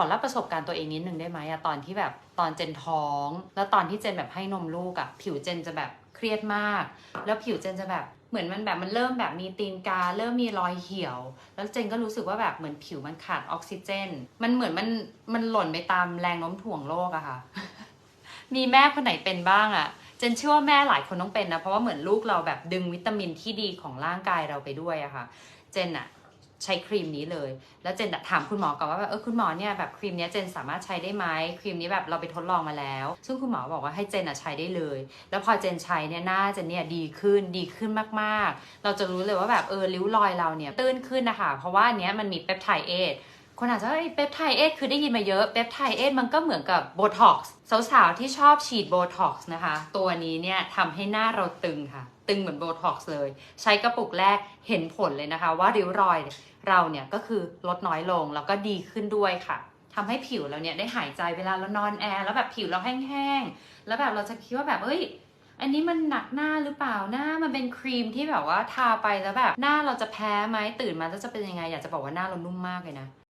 อเล่าประสบการณ์ตัวเองนิดนึงได้ไหมอะตอนที่แบบตอนเจนท้อง แล้วตอนที่เจนแบบให้นมลูกอะผิวเจนจะแบบเครียดมาก แล้วผิวเจนจะแบบเหมือนมันแบบมันเริ่มแบบมีตีนกา เริ่มมีรอยเหี่ยว แล้วเจนก็รู้สึกว่าแบบเหมือนผิวมันขาดออกซิเจน มันเหมือนมันมันหล่นไปตามแรงโน้มถ่วงโลกอะค่ะ มีแม่คนไหนเป็นบ้างอะเจนเชื่อว่าแม่หลายคนต้องเป็นนะ เพราะว่าเหมือนลูกเราแบบดึงวิตามินที่ดีของร่างกายเราไปด้วยอะค่ะ เจนอะ ใช้ครีมนี้เลย แล้วเจนถามคุณหมอก่อนว่าแบบเออคุณหมอเนี่ยแบบครีมนี้เจนสามารถใช้ได้ไหมครีมนี้แบบเราไปทดลองมาแล้ว ซึ่งคุณหมอบอกว่าให้เจนอะใช้ได้เลย แล้วพอเจนใช้เนี่ยหน้าเจนเนี่ยดีขึ้นดีขึ้นมากๆ เราจะรู้เลยว่าแบบเออริ้วรอยเราเนี่ยตื้นขึ้นนะคะเพราะว่าอันเนี้ยมันมีเปปไทด์เอท คนอาจจะเอ้ยเปปไทเอทคือได้ยินมาเยอะเปปไทเอทมันก็เหมือนกับโบท็อกซ์สาวๆที่ชอบฉีดโบท็อกซ์นะคะ ตัวนี้เนี่ยทำให้หน้าเราตึงค่ะ ตึงเหมือนโบท็อกซ์เลย ใช้กระปุกแรกเห็นผลเลยนะคะ ว่าริ้วรอยเราเนี่ยก็คือลดน้อยลงแล้วก็ดีขึ้นด้วยค่ะทำให้ผิวเราเนี่ยได้หายใจเวลาเรานอนแอร์แล้วแบบผิวเราแห้งๆแล้วแบบเราจะคิดว่าแบบเอ้ยอันนี้มันหนักหน้าหรือเปล่าหน้ามันเป็นครีมที่แบบว่าทาไปแล้วแบบหน้าเราจะแพ้ไหมตื่นมาแล้วจะเป็นยังไง อยากจะบอกว่าหน้าเรานุ่มมากเลยนะ